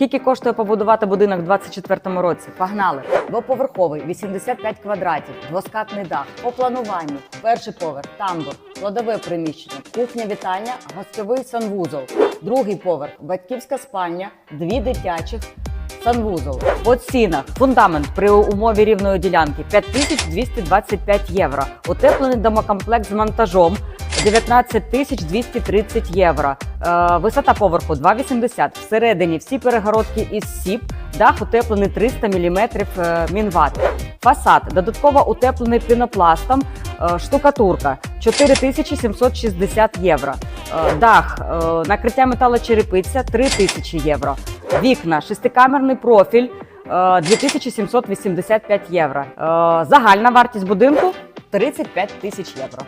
Скільки коштує побудувати будинок в 2024 році? Погнали! Двоповерховий, 85 квадратів, двоскатний дах. По плануванню. Перший поверх, тамбур, кладове приміщення, кухня вітання, гостьовий санвузол. Другий поверх, батьківська спальня, дві дитячих. Санвузол. По цінах. Фундамент при умові рівної ділянки 5225 євро. Утеплений домокомплект з монтажом 19 тисяч 230 євро. Е, висота поверху 2,80. Всередині всі перегородки із сіп. Дах утеплений 300 мм е, мінват. Фасад додатково утеплений пінопластом. Е, штукатурка 4760 євро. Е, дах е, накриття металочерепиця 3000 євро. Вікна шестикамерний профіль. е, 2785 євро. Е, Загальна вартість будинку 35 тисяч євро.